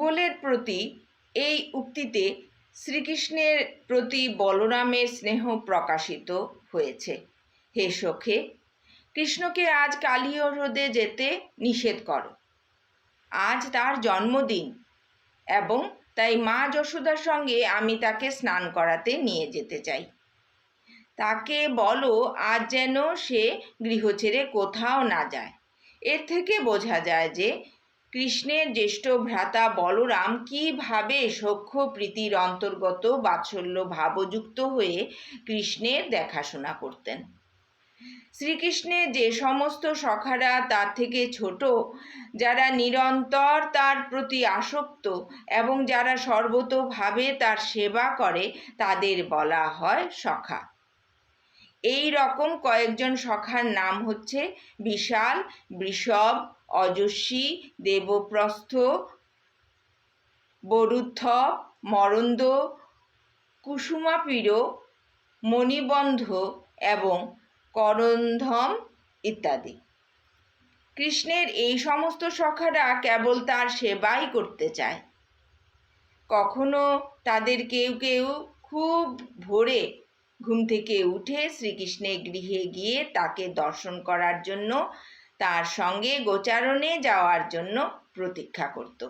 যুগলের প্রতি এই উক্তিতে শ্রীকৃষ্ণের প্রতি বলরামের স্নেহ প্রকাশিত হয়েছে। হে সখে, কৃষ্ণকে আজ কালীয় হ্রদে যেতে নিষেধ করো। আজ তার জন্মদিন এবং তাই মা যশোদার সঙ্গে আমি তাকে স্নান করাতে নিয়ে যেতে চাই। তাকে বলো, আজ যেন সে গৃহ ছেড়ে কোথাও না যায়। এর থেকে বোঝা যায় যে কৃষ্ণের জ্যেষ্ঠ ভ্রাতা বলরাম কীভাবে সখ্য প্রীতির অন্তর্গত বাৎসল্য ভাবযুক্ত হয়ে কৃষ্ণের দেখাশোনা করতেন? শ্রীকৃষ্ণের যে সমস্ত সখারা তার থেকে ছোট, যারা নিরন্তর তার প্রতি আসক্ত এবং যারা সর্বতোভাবে তার সেবা করে, তাদের বলা হয় সখা। এই রকম কয়েকজন সখার নাম হচ্ছে বিশাল, বৃষভ অজস্বী দেবপ্রস্থ, বরুদ্ধ, মরন্দ, কুসুমাপীড়, মণিবন্ধ এবং করন্ধম ইত্যাদি। কৃষ্ণের এই সমস্ত সখারা কেবল তার সেবাই করতে চায়। কখনো তাদের কেউ কেউ খুব ভোরে ঘুম থেকে উঠে শ্রীকৃষ্ণের গৃহে গিয়ে তাকে দর্শন করার জন্য তার সঙ্গে গোচারণে যাওয়ার জন্য প্রতীক্ষা করত।